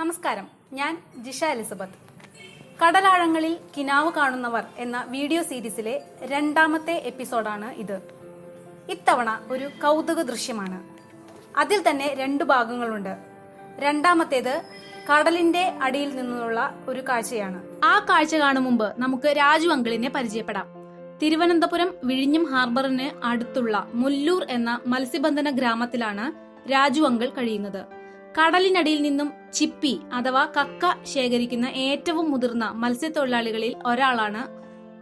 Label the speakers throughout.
Speaker 1: നമസ്കാരം. ഞാൻ ജിഷ എലിസബത്ത്. കടലാഴങ്ങളിൽ കിനാവ് കാണുന്നവർ എന്ന വീഡിയോ സീരീസിലെ രണ്ടാമത്തെ എപ്പിസോഡാണ് ഇത്. ഇത്തവണ ഒരു കൗതുക ദൃശ്യമാണ്. അതിൽ തന്നെ രണ്ട് ഭാഗങ്ങളുണ്ട്. രണ്ടാമത്തേത് കടലിന്റെ അടിയിൽ നിന്നുള്ള ഒരു കാഴ്ചയാണ്. ആ കാഴ്ച കാണും മുമ്പ് നമുക്ക് രാജു അങ്കിളിനെ പരിചയപ്പെടാം. തിരുവനന്തപുരം വിഴിഞ്ഞം ഹാർബറിന് അടുത്തുള്ള മുല്ലൂർ എന്ന മത്സ്യബന്ധന ഗ്രാമത്തിലാണ് രാജു അങ്കിൾ കഴിയുന്നത്. കടലിനടിയിൽ നിന്നും ചിപ്പി അഥവാ കക്ക ശേഖരിക്കുന്ന ഏറ്റവും മുതിർന്ന മത്സ്യത്തൊഴിലാളികളിൽ ഒരാളാണ്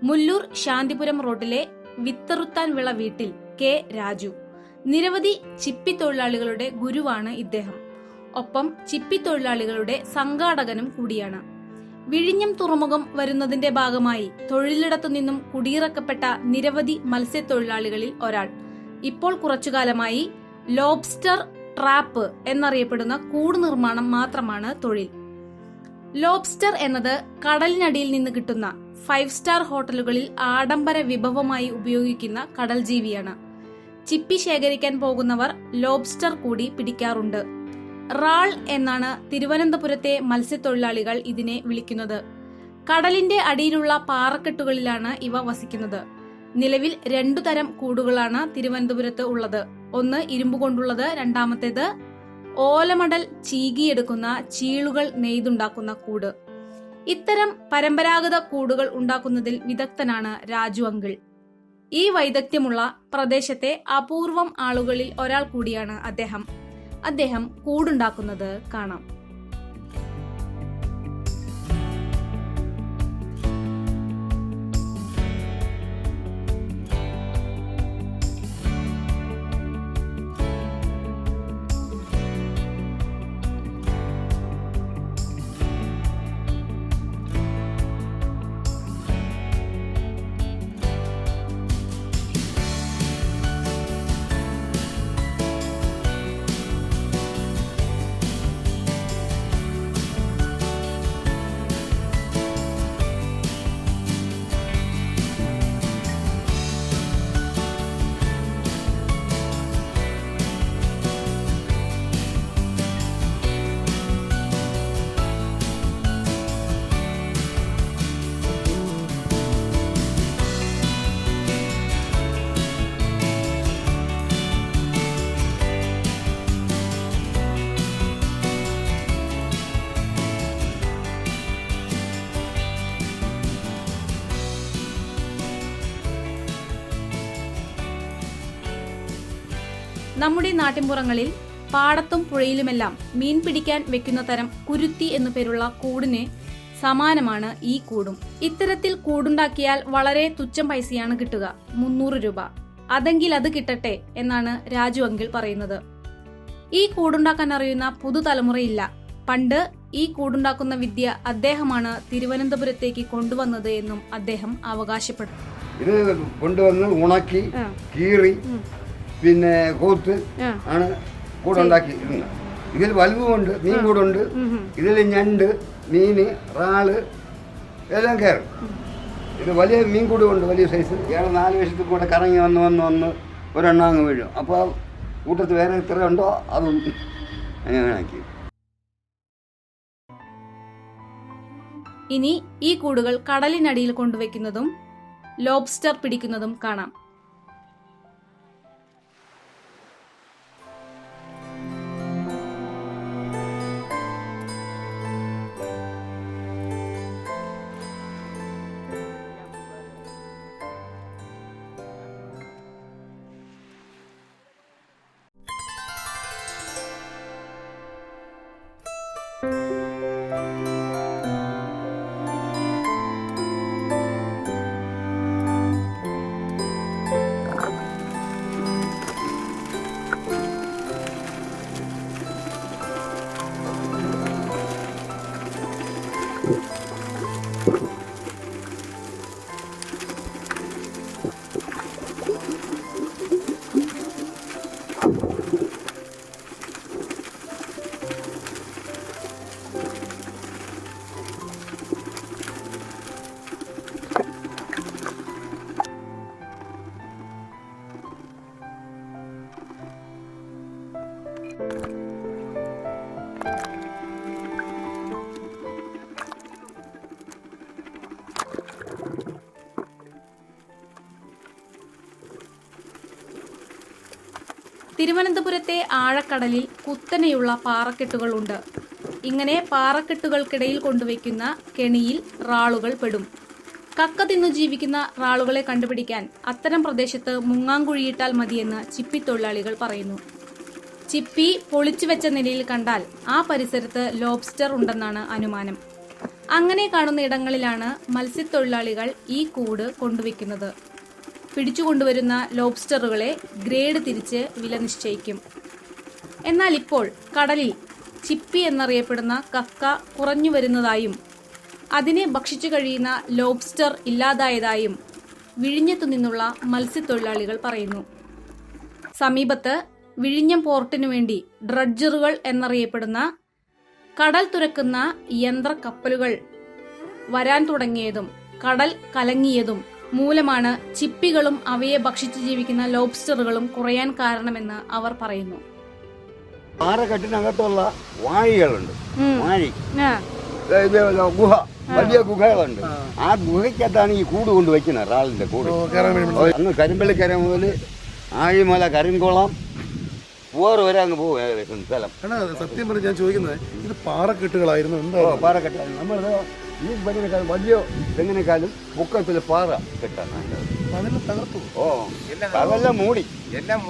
Speaker 1: മുല്ലൂർ ശാന്തിപുരം റോഡിലെ വിത്തറുത്താൻ വിള വീട്ടിൽ കെ രാജു. നിരവധി ചിപ്പി തൊഴിലാളികളുടെ ഗുരുവാണ് ഇദ്ദേഹം. ഒപ്പം ചിപ്പി തൊഴിലാളികളുടെ സംഘാടകനും കൂടിയാണ്. വിഴിഞ്ഞം തുറമുഖം വരുന്നതിന്റെ ഭാഗമായി തൊഴിലിടത്തു നിന്നും കുടിയിറക്കപ്പെട്ട നിരവധി മത്സ്യത്തൊഴിലാളികളിൽ ഒരാൾ. ഇപ്പോൾ കുറച്ചുകാലമായി ലോബ്സ്റ്റർ ട്രാപ്പ് എന്നറിയപ്പെടുന്ന കൂട് നിർമ്മാണം മാത്രമാണ് തൊഴിൽ. ലോബ്സ്റ്റർ എന്നത് കടലിനടിയിൽ നിന്ന് കിട്ടുന്ന ഫൈവ് സ്റ്റാർ ഹോട്ടലുകളിൽ ആഡംബര വിഭവമായി ഉപയോഗിക്കുന്ന കടൽ ജീവിയാണ് ചിപ്പി ശേഖരിക്കാൻ പോകുന്നവർ ലോബ്സ്റ്റർ കൂടി പിടിക്കാറുണ്ട്. റാൾ എന്നാണ് തിരുവനന്തപുരത്തെ മത്സ്യത്തൊഴിലാളികൾ ഇതിനെ വിളിക്കുന്നത്. കടലിന്റെ അടിയിലുള്ള പാറക്കെട്ടുകളിലാണ് ഇവ വസിക്കുന്നത്. നിലവിൽ രണ്ടു തരം കൂടുകളാണ് തിരുവനന്തപുരത്ത് ഉള്ളത്. ഒന്ന് ഇരുമ്പ് കൊണ്ടുള്ളത് രണ്ടാമത്തേത് ഓലമടൽ ചീകിയെടുക്കുന്ന ചീളുകൾ നെയ്തുണ്ടാക്കുന്ന കൂട്. ഇത്തരം പരമ്പരാഗത കൂടുകൾ ഉണ്ടാക്കുന്നതിൽ വിദഗ്ധനാണ് രാജു അങ്കിൾ. ഈ വൈദഗ്ധ്യമുള്ള പ്രദേശത്തെ അപൂർവം ആളുകളിൽ ഒരാൾ കൂടിയാണ് അദ്ദേഹം. അദ്ദേഹം കൂടുണ്ടാക്കുന്നത് കാണാം നമ്മുടെ നാട്ടിൻപുറങ്ങളിൽ പാടത്തും പുഴയിലുമെല്ലാം മീൻ പിടിക്കാൻ വെക്കുന്ന തരം കുരുത്തി എന്നു പേരുള്ള കൂടിന് സമാനമാണ് ഈ കൂടും. ഇത്തരത്തിൽ കൂടുണ്ടാക്കിയാൽ വളരെ തുച്ഛം പൈസയാണ് കിട്ടുക മുന്നൂറ് രൂപ. അതെങ്കിൽ അത് കിട്ടട്ടെ എന്നാണ് രാജു അങ്കിൾ പറയുന്നത്. ഈ കൂടുണ്ടാക്കാൻ അറിയുന്ന പുതുതലമുറയില്ല. പണ്ട് ഈ കൂടുണ്ടാക്കുന്ന വിദ്യ അദ്ദേഹമാണ് തിരുവനന്തപുരത്തേക്ക് കൊണ്ടുവന്നത് എന്നും അദ്ദേഹം അവകാശപ്പെടുന്നു
Speaker 2: ഇത് കൊണ്ടുവന്ന് ഉണക്കി കീറി പിന്നെ കോത്ത് ആണ് കൂടുണ്ടാക്കി ഇരുന്നത് ഇതിൽ വലുവുമുണ്ട് മീൻ കൂടുണ്ട്. ഇതിൽ ഞണ്ട് മീന് റാൾ എല്ലാം കയറും. ഇത് വലിയ മീൻ ഉണ്ട് വലിയ സൈസ്. ഇയാൾ നാല് വശത്ത് കൂടെ കറങ്ങി വന്ന് വന്ന് വന്ന് ഒരെണ്ണം അങ്ങ് വീഴും. അപ്പോൾ കൂട്ടത്ത് വേറെ എത്ര ഉണ്ടോ അതും അങ്ങനെ ആക്കി.
Speaker 1: ഇനി ഈ കൂടുകൾ കടലിനടിയിൽ കൊണ്ടുവയ്ക്കുന്നതും ലോബ്സ്റ്റർ പിടിക്കുന്നതും കാണാം. തിരുവനന്തപുരത്തെ ആഴക്കടലിൽ കുത്തനെയുള്ള പാറക്കെട്ടുകളുണ്ട്. ഇങ്ങനെ പാറക്കെട്ടുകൾക്കിടയിൽ കൊണ്ടുവയ്ക്കുന്ന കെണിയിൽ റാളുകൾ പെടും. കക്ക തിന്നു ജീവിക്കുന്ന റാളുകളെ കണ്ടുപിടിക്കാൻ അത്തരം പ്രദേശത്ത് മുങ്ങാങ്കുഴിയിട്ടാൽ മതിയെന്ന് ചിപ്പി തൊഴിലാളികൾ പറയുന്നു. ചിപ്പി പൊളിച്ചു വെച്ച നിലയിൽ കണ്ടാൽ ആ പരിസരത്ത് ലോബ്സ്റ്റർ ഉണ്ടെന്നാണ് അനുമാനം. അങ്ങനെ കാണുന്ന ഇടങ്ങളിലാണ് മത്സ്യത്തൊഴിലാളികൾ ഈ കൂട് കൊണ്ടുവയ്ക്കുന്നത്. പിടിച്ചുകൊണ്ടുവരുന്ന ലോബ്സ്റ്ററുകളെ ഗ്രേഡ് തിരിച്ച് വില നിശ്ചയിക്കും. എന്നാൽ ഇപ്പോൾ കടലിൽ ചിപ്പി എന്നറിയപ്പെടുന്ന കക്ക കുറഞ്ഞു വരുന്നതായും അതിനെ ഭക്ഷിച്ചു കഴിയുന്ന ലോബ്സ്റ്റർ ഇല്ലാതായതായും വിഴിഞ്ഞത്തു നിന്നുള്ള മത്സ്യത്തൊഴിലാളികൾ പറയുന്നു. സമീപത്ത് വിഴിഞ്ഞം പോർട്ടിനു വേണ്ടി ഡ്രഡ്ജറുകൾ എന്നറിയപ്പെടുന്ന കടൽ തുരക്കുന്ന യന്ത്രക്കപ്പലുകൾ വരാൻ തുടങ്ങിയതും കടൽ കലങ്ങിയതും മൂലമാണ് ചിപ്പികളും അവയെ ഭക്ഷിച്ചു ജീവിക്കുന്ന ലോബ്സ്റ്ററുകളും കുറയാൻ കാരണമെന്ന് അവർ പറയുന്നു.
Speaker 2: പാറക്കെട്ടിനകത്തുള്ള വാഴികളുണ്ട്. വാഴി. ഗുഹ. വലിയ ഗുഹകളുണ്ട്. ആ. ഗുഹയ്ക്കകത്താണ് ഈ കൂട് കൊണ്ട് വെക്കുന്നത് റാളിന്റെ കൂട് അന്ന് കരിമ്പള്ളിക്കര മുതൽ ആഴിമല കരിങ്കുളം പൂവാറ് വരെ അങ്ങ് പോകും ഏകദേശം സ്ഥലം.
Speaker 3: സത്യം പറഞ്ഞ് ഞാൻ ചോദിക്കുന്നത് ഇത് പാറക്കെട്ടുകളായിരുന്നു
Speaker 2: എന്തോ
Speaker 3: എന്താ
Speaker 2: പാറക്കെട്ട. നമ്മളിത് ഈ തെങ്ങിനേക്കാളും വലിയ തെങ്ങിനേക്കാളും പൊക്കത്തിൽ പാറ കെട്ടാണ്
Speaker 3: തകർത്തു.
Speaker 2: ഓ അതെല്ലാം മൂടി.
Speaker 4: എല്ലാം.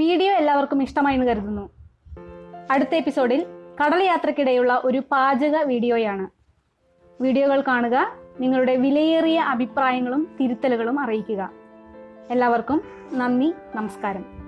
Speaker 1: വീഡിയോ എല്ലാവർക്കും ഇഷ്ടമായി എന്ന് കരുതുന്നു. അടുത്ത എപ്പിസോഡിൽ കടൽ യാത്രക്കിടെയുള്ള ഒരു പാചക വീഡിയോയാണ്. വീഡിയോകൾ കാണുക നിങ്ങളുടെ വിലയേറിയ അഭിപ്രായങ്ങളും തിരുത്തലുകളും അറിയിക്കുക. എല്ലാവർക്കും നന്ദി നമസ്കാരം.